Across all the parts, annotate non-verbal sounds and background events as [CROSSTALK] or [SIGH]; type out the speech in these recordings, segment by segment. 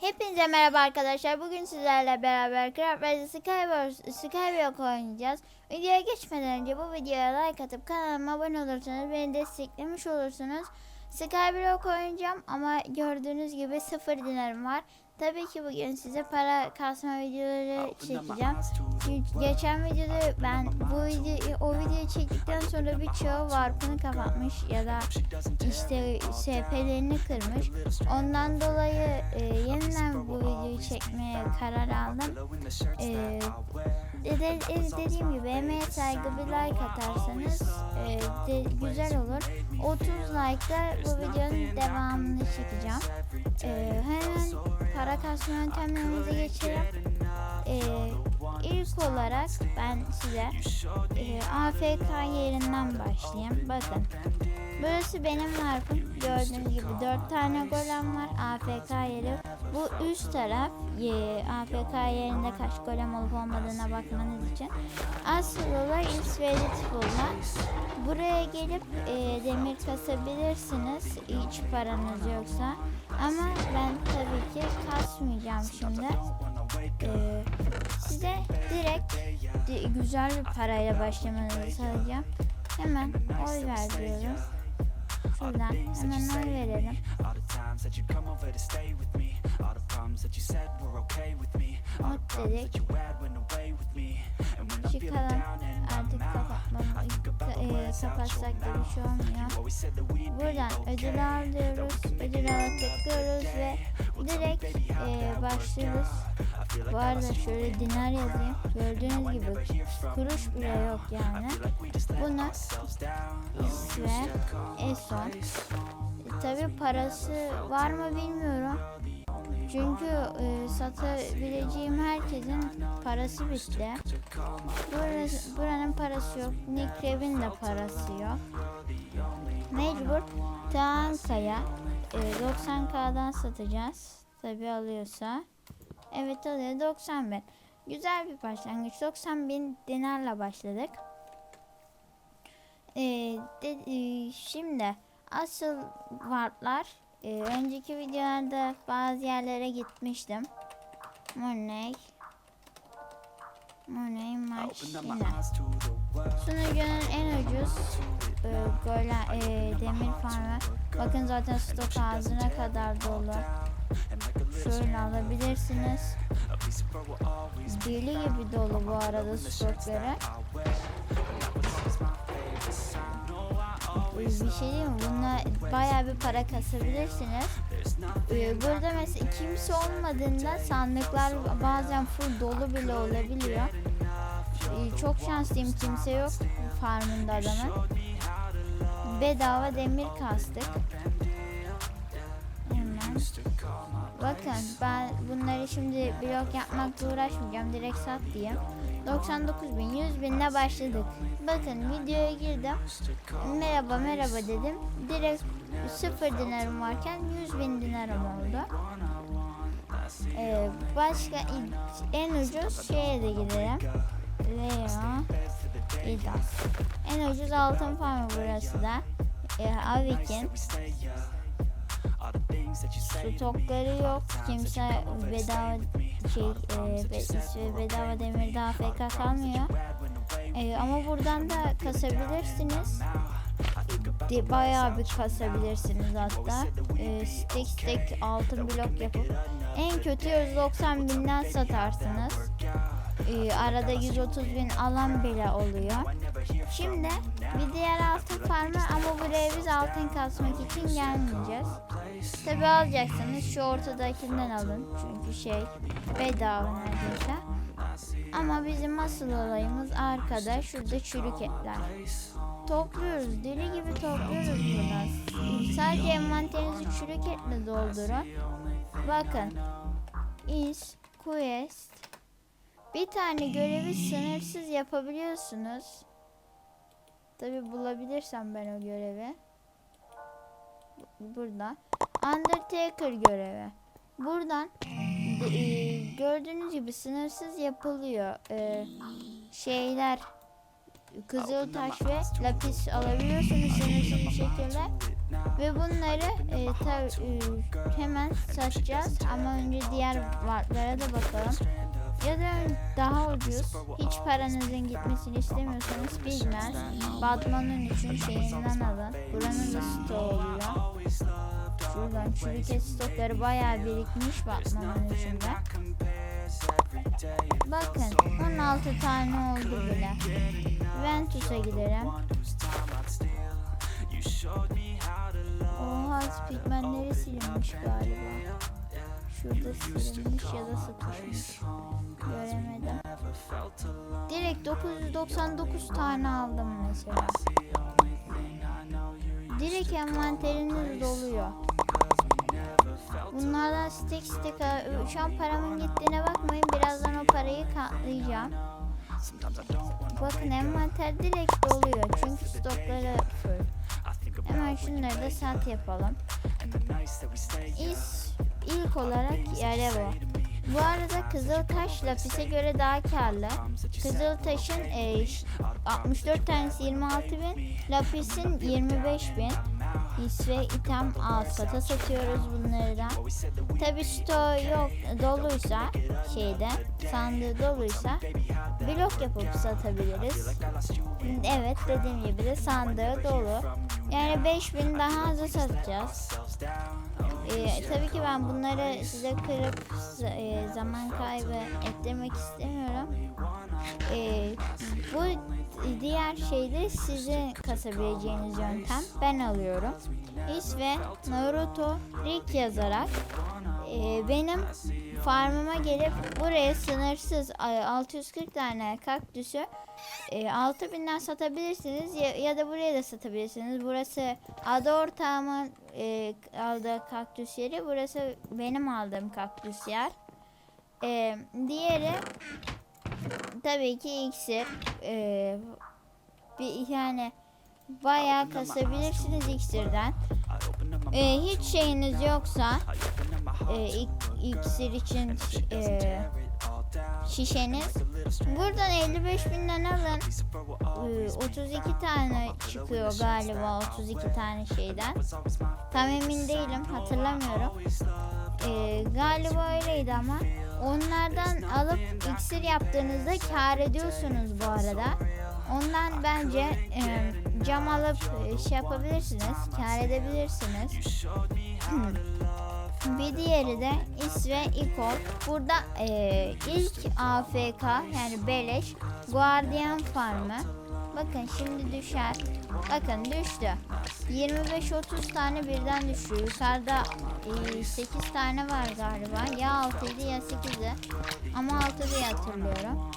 Hepinize merhaba arkadaşlar. Bugün sizlerle beraber Craft Race Skywars Skyblock oynayacağız. Videoya geçmeden önce bu videoya like atıp kanalıma abone olursanız beni desteklemiş olursunuz. Skyblock oynayacağım ama gördüğünüz gibi sıfır dinarım var. Tabii ki bugün size para kasma videoları çekeceğim. Geçen videoda ben bu video o videoyu çektikten sonra birçoğu warp'ını kapatmış ya da işte SP'lerini kırmış. Ondan dolayı e, yeniden bu videoyu çekmeye karar aldım. E, de, de- de- dediğim gibi emeğe saygı bir like atarsanız e, de, güzel olur. 30 like'da bu videonun devamını çekeceğim. E, hemen para kasma yöntemlerimize geçelim. E, ilk olarak ben size e, AFK yerinden başlayayım. Bakın. Burası benim warp'ım. Gördüğünüz gibi 4 tane golem var. AFK yeri. Bu üst taraf e, AFK yerinde kaç golem olup olmadığına bakmanız için. Asıl olay X-Reddit bulmak. Buraya gelip e, demir kasabilirsiniz hiç paranız yoksa. Ama ben tabii ki kasmayacağım şimdi. E, size direkt di- güzel bir parayla başlamanızı sağlayacağım. Hemen oy ver diyorum. Şuradan hemen oy verelim. All the that me. All problems that you said were okay with me. All the problems that you had went away with me. And when I feel Çıkalım. down and I'm out, I think about the e, words out your olmuyor. You always said that we'd be okay. ödül alıyoruz. Ödül alıp tıklıyoruz ve direkt e, başlıyoruz. I feel like Bu arada şöyle dinar yazayım. Gördüğünüz gibi kuruş bile yok yani. Bunu ve Eson. Tabi parası var mı bilmiyorum. Çünkü e, satabileceğim herkesin parası bitti. Burası, buranın parası yok. Nikrev'in de parası yok. Mecbur Tankaya e, 90k'dan satacağız. Tabi alıyorsa. Evet alıyor 90 bin. Güzel bir başlangıç. 90 bin dinarla başladık. E, de- e, şimdi asıl warplar e, önceki videolarda bazı yerlere gitmiştim. To the world. Sunucunun en ucuz e, böyle e, demir farmı. Bakın zaten stok ağzına kadar dolu. Şöyle alabilirsiniz. Deli gibi dolu bu arada stokları. Bir şey değil mi? Bununla bayağı bir para kasabilirsiniz. E, burada mesela kimse olmadığında sandıklar bazen full dolu bile olabiliyor. E, çok şanslıyım kimse yok farmında adamın. Bedava demir kastık. Hemen. Bakın ben bunları şimdi blok yapmakla uğraşmayacağım. Direkt sat diyeyim. 99 bin, 100 binle başladık. Bakın videoya girdim. Merhaba merhaba dedim. Direkt sıfır dinarım varken 100 bin dinarım oldu. Ee, başka en ucuz şeye de gidelim. Leo İdas. En ucuz altın farmı burası da. Ee, Avik'in stokları yok. Kimse bedava şey e, bedava demirde AFK kalmıyor. E, ama buradan da kasabilirsiniz. De, bayağı bir kasabilirsiniz hatta. E, stek stek altın blok yapıp en kötü 190 binden satarsınız. E, arada 130 bin alan bile oluyor. Şimdi bir diğer altın farmı ama buraya biz altın kasmak için gelmeyeceğiz. Tabi alacaksınız şu ortadakinden alın çünkü şey bedava neredeyse. Ama bizim asıl olayımız arkada şurada çürük etler. Topluyoruz deli gibi topluyoruz bunu. Sadece envanterinizi çürük etle doldurun. Bakın. Is, quest. Bir tane görevi sınırsız yapabiliyorsunuz. Tabi bulabilirsem ben o görevi. Burada. Undertaker görevi. Buradan e, gördüğünüz gibi sınırsız yapılıyor. E, şeyler Kızıl taş ve lapis alabiliyorsunuz sınırsız bir şekilde. Ve bunları e, ta- e, hemen satacağız ama önce diğer vartlara da bakalım. Ya da daha ucuz, hiç paranızın gitmesini istemiyorsanız bilmez. Batman'ın için şeyinden alın. Buranın da stoğu oluyor. Şuradan çürük et stokları bayağı birikmiş Batman'ın içinde. Bakın 16 tane oldu bile. Ventus'a gidelim. Oha pigmentleri silinmiş galiba. Şurada silinmiş ya da sıkışmış. Göremedim. Direkt 999 tane aldım mesela. Direkt envanteriniz doluyor. Bunlardan stek stek al- şu an paramın gittiğine bakmayın. Birazdan o parayı katlayacağım. Bakın envanter direkt doluyor. Çünkü stokları full. Hemen şunları da sat yapalım. İlk, ilk olarak yere bu. Bu arada Kızıltaş Lapis'e göre daha karlı. Kızıltaş'ın e, 64 tanesi 26 bin, Lapis'in 25 bin. His ve item alt sata satıyoruz bunları da. Tabi stoğu yok doluysa şeyde sandığı doluysa blok yapıp satabiliriz. Evet dediğim gibi de sandığı dolu. Yani 5000 daha azı satacağız. Ee, tabii ki ben bunları size kırıp e, zaman kaybı ettirmek istemiyorum. Ee, bu diğer şeyde sizin kasabileceğiniz yöntem. Ben alıyorum. Is ve Naruto Rick yazarak e, benim farmıma gelip buraya sınırsız e, 640 tane kaktüsü e, 6000'den satabilirsiniz ya, ya da buraya da satabilirsiniz. Burası ada ortağımın e, aldığı kaktüs yeri. Burası benim aldığım kaktüs yer. E, diğeri tabii ki iksir. E, bir yani bayağı kasabilirsiniz iksirden. E, hiç şeyiniz yoksa e, ik- iksir için e, şişeniz buradan 55 binden alın. Ee, 32 tane çıkıyor galiba 32 tane şeyden. Tam emin değilim hatırlamıyorum. Ee, galiba öyleydi ama onlardan alıp iksir yaptığınızda kar ediyorsunuz bu arada. Ondan bence e, cam alıp e, şey yapabilirsiniz, kar edebilirsiniz. [CLEARS THROAT] Bir diğeri de is ve ikol. Burada e, ilk AFK yani beleş Guardian Farmı. Bakın şimdi düşer. Bakın düştü. 25-30 tane birden düşüyor. Yukarıda e, 8 tane var galiba. Ya 6'ydı ya 8'i. Ama 6 diye hatırlıyorum.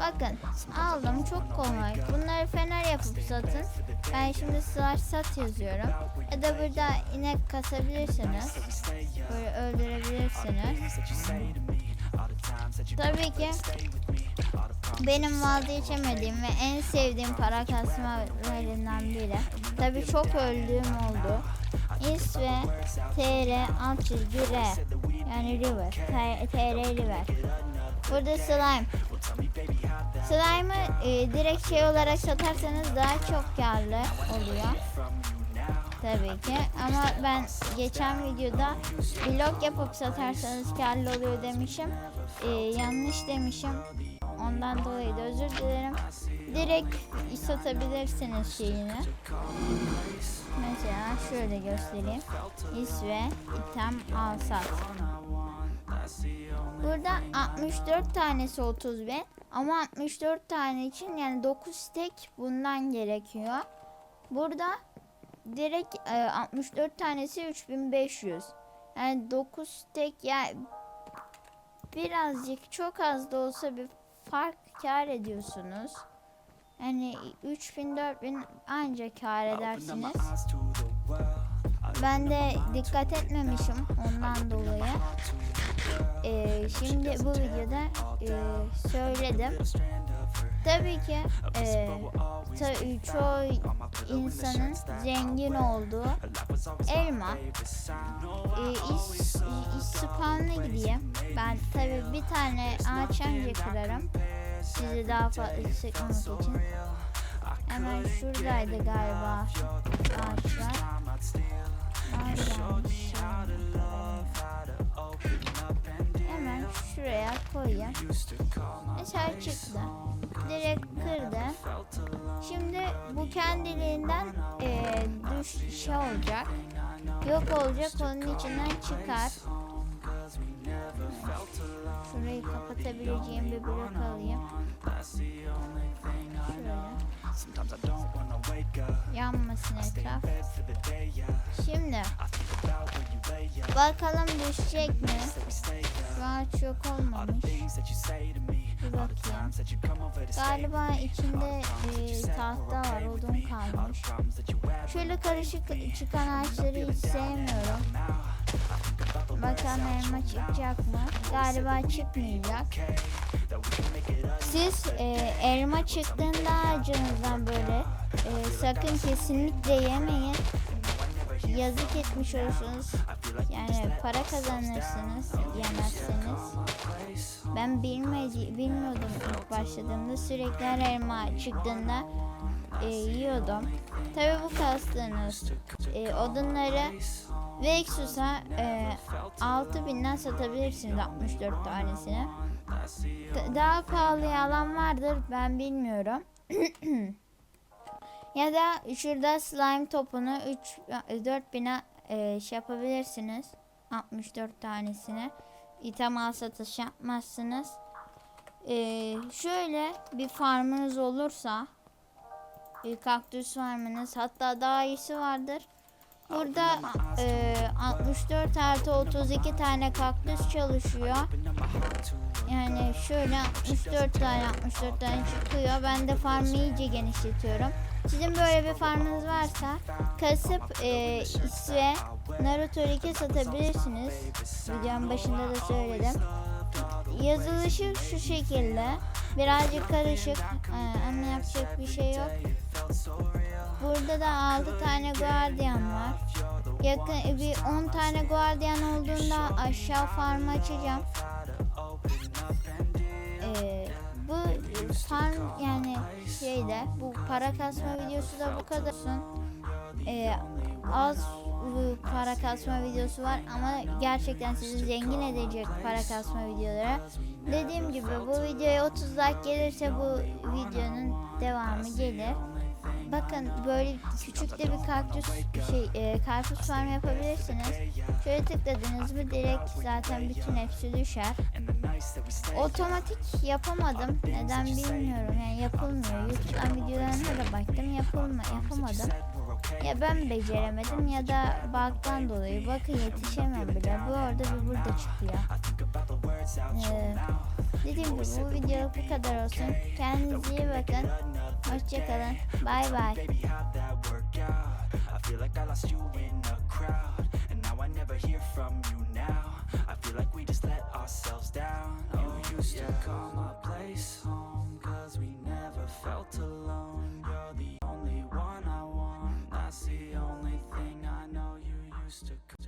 Bakın aldım çok kolay. Bunları fener yapıp satın. Ben şimdi slash sat yazıyorum. Ya da burada inek kasabilirsiniz. Böyle öldürebilirsiniz. Tabii ki benim vazgeçemediğim ve en sevdiğim para kasmalarından biri. Tabii çok öldüğüm oldu. Is ve TR alt çizgi R. Yani River. TR River. Burada slime. Slime'ı e, direkt şey olarak satarsanız daha çok karlı oluyor. Tabii ki ama ben geçen videoda blok yapıp satarsanız karlı oluyor demişim. E, yanlış demişim. Ondan dolayı da özür dilerim. Direkt satabilirsiniz şeyini. Mesela şöyle göstereyim. Is ve item al sat. Burada 64 tanesi 30 bin ama 64 tane için yani 9 stek bundan gerekiyor. Burada direkt e, 64 tanesi 3500. Yani 9 stek yani birazcık çok az da olsa bir fark kar ediyorsunuz. Yani 3000 4000 ancak kar edersiniz. Ben de dikkat etmemişim ondan dolayı. Ee, şimdi bu videoda e, söyledim. Tabii ki e, ta- çoğu insanın zengin olduğu elma. E, iş, spawn'a gideyim. Ben tabii bir tane ağaç anca kırarım. Sizi daha fazla sıkmamak için. Hemen şuradaydı galiba ağaçlar. Hemen şuraya koyayım. Mesela çıktı. Direkt kırdı. Şimdi bu kendiliğinden eee düş şey olacak. Yok olacak onun içinden çıkar. Şurayı kapatabileceğim bir blok alayım. Şöyle. Yanmasın etraf. Şimdi bakalım düşecek mi? An çok olmamış. Bir bakayım. Galiba içinde e, tahta var, odun kalmış. Şöyle karışık çıkan ağaçları hiç sevmiyorum. Bakalım elma çıkacak mı? Galiba çıkmayacak. Siz e, elma çıktığında ağacınızdan böyle e, sakın kesinlikle yemeyin. Yazık etmiş olursunuz. Yani para kazanırsınız yemezseniz. Ben bilmedi, bilmiyordum ilk başladığımda sürekli her elma çıktığında e, yiyordum. Tabi bu kastığınız e, odunları Vexus'a e, 6000'den satabilirsiniz 64 tanesini. D- Daha pahalıya alan vardır ben bilmiyorum. [CLEARS THROAT] ya da şurada slime topunu 3 4000'e e, şey yapabilirsiniz. 64 tanesini. İtem al satış yapmazsınız. E, şöyle bir farmınız olursa e, kaktüs farmınız hatta daha iyisi vardır. Burada e, 64 artı 32 tane kaktüs çalışıyor. Yani şöyle 64 tane 64 tane çıkıyor. Ben de farmı iyice genişletiyorum. Sizin böyle bir farmınız varsa kasıp e, isve Naruto Rike satabilirsiniz. Videonun başında da söyledim. Yazılışı şu şekilde. Birazcık karışık e, ama yapacak bir şey yok. Burada da 6 tane guardian var. Yakın bir 10 tane guardian olduğunda aşağı farmı açacağım. Ee, bu farm yani şeyde bu para kasma videosu da bu kadar. Ee, az e, para kasma videosu var ama gerçekten sizi zengin edecek para kasma videoları. Dediğim gibi bu videoya 30 like gelirse bu videonun devamı gelir. Bakın böyle küçük de bir kaktüs şey e, karpuz farm yapabilirsiniz. Şöyle tıkladınız mı direkt zaten bütün hepsi düşer. Otomatik yapamadım. Neden bilmiyorum. Yani yapılmıyor. YouTube'dan videolarına da baktım. Yapılma, yapamadım. Ya ben beceremedim ya da bug'dan dolayı. Bakın yetişemem bile. Bu orada bir burada çıkıyor. Ee, dediğim gibi bu videoluk bu kadar olsun. Kendinize iyi bakın. Hoşçakalın. Bay bay. used to